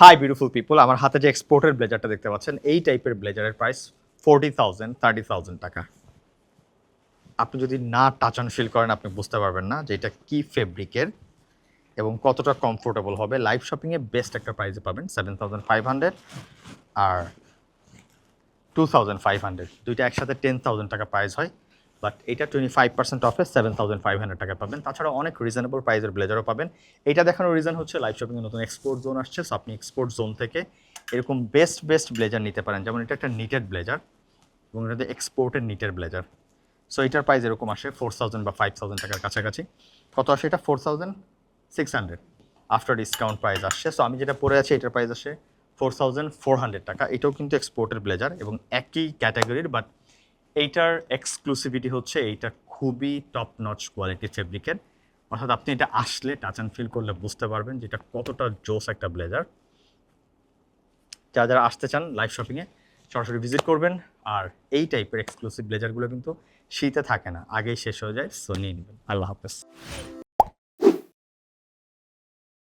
Hi beautiful people আমার হাতে যে এক্সপোর্টের ব্লেজারটা দেখতে পাচ্ছেন, এই টাইপের ব্লেজারের price forty thousand thirty thousand টাকা। আপনি যদি না টাচ অ্যান্ড ফিল করেন, আপনি বুঝতে পারবেন না যে এটা কী ফেব্রিকের এবং কতটা কমফোর্টেবল হবে। লাইভ শপিংয়ে বেস্ট একটা প্রাইসে পাবেন সেভেন থাউজেন্ড ফাইভ হান্ড্রেড আর টু থাউজেন্ড ফাইভ হান্ড্রেড দুইটা একসাথে টেন থাউজেন্ড টাকা প্রাইস হয়। বাট এটা টোয়েন্টি ফাইভ পার্সেন্ট অফে সেভেন থাউজেন্ড ফাইভ হান্ড্রেড টাকা পাবেন। তাছাড়া অনেক রিজনেবল প্রাইসের ব্লেজারও পাবেন। এটা দেখানোর রিজন হচ্ছে লাইভ শপিংয়ে নতুন এক্সপোর্ট জোন আসছে সো আপনি এক্সপোর্ট জোন থেকে এরকম বেস্ট বেস্ট ব্লেজার নিতে পারেন। যেমন এটা একটা নিটেড ব্লেজার এবং এটা এক্সপোর্টের নিটের ব্লেজার সো এটার প্রাইস এরকম আসে ফোর থাউজেন্ড বা ফাইভ থাউজেন্ড টাকার কাছাকাছি। কত আসে এটা? Four thousand six hundred after discount price আসছে। সো আমি যেটা পরে আছি, এটার প্রাইস আসে ফোর থাউজেন্ড ফোর হান্ড্রেড টাকা। এটাও কিন্তু এক্সপোর্টের ব্লেজার এবং একই ক্যাটাগরির বাট এইটার এক্সক্লুসিভিটি হচ্ছে এইটা খুবই টপ নচ কোয়ালিটির ফেব্রিকের অর্থাৎ আপনি এটা আসলে টাচ অ্যান্ড ফিল করলে বুঝতে পারবেন যে এটা কতটা জোস একটা ব্লেজার যারা যারা আসতে চান লাইভ শপিংয়ে সরাসরি ভিজিট করবেন। আর এই টাইপের এক্সক্লুসিভ ব্লেজারগুলো কিন্তু শীতে থাকে না, আগেই শেষ হয়ে যায় সো নিয়ে নেবেন। আল্লাহ হাফেজ।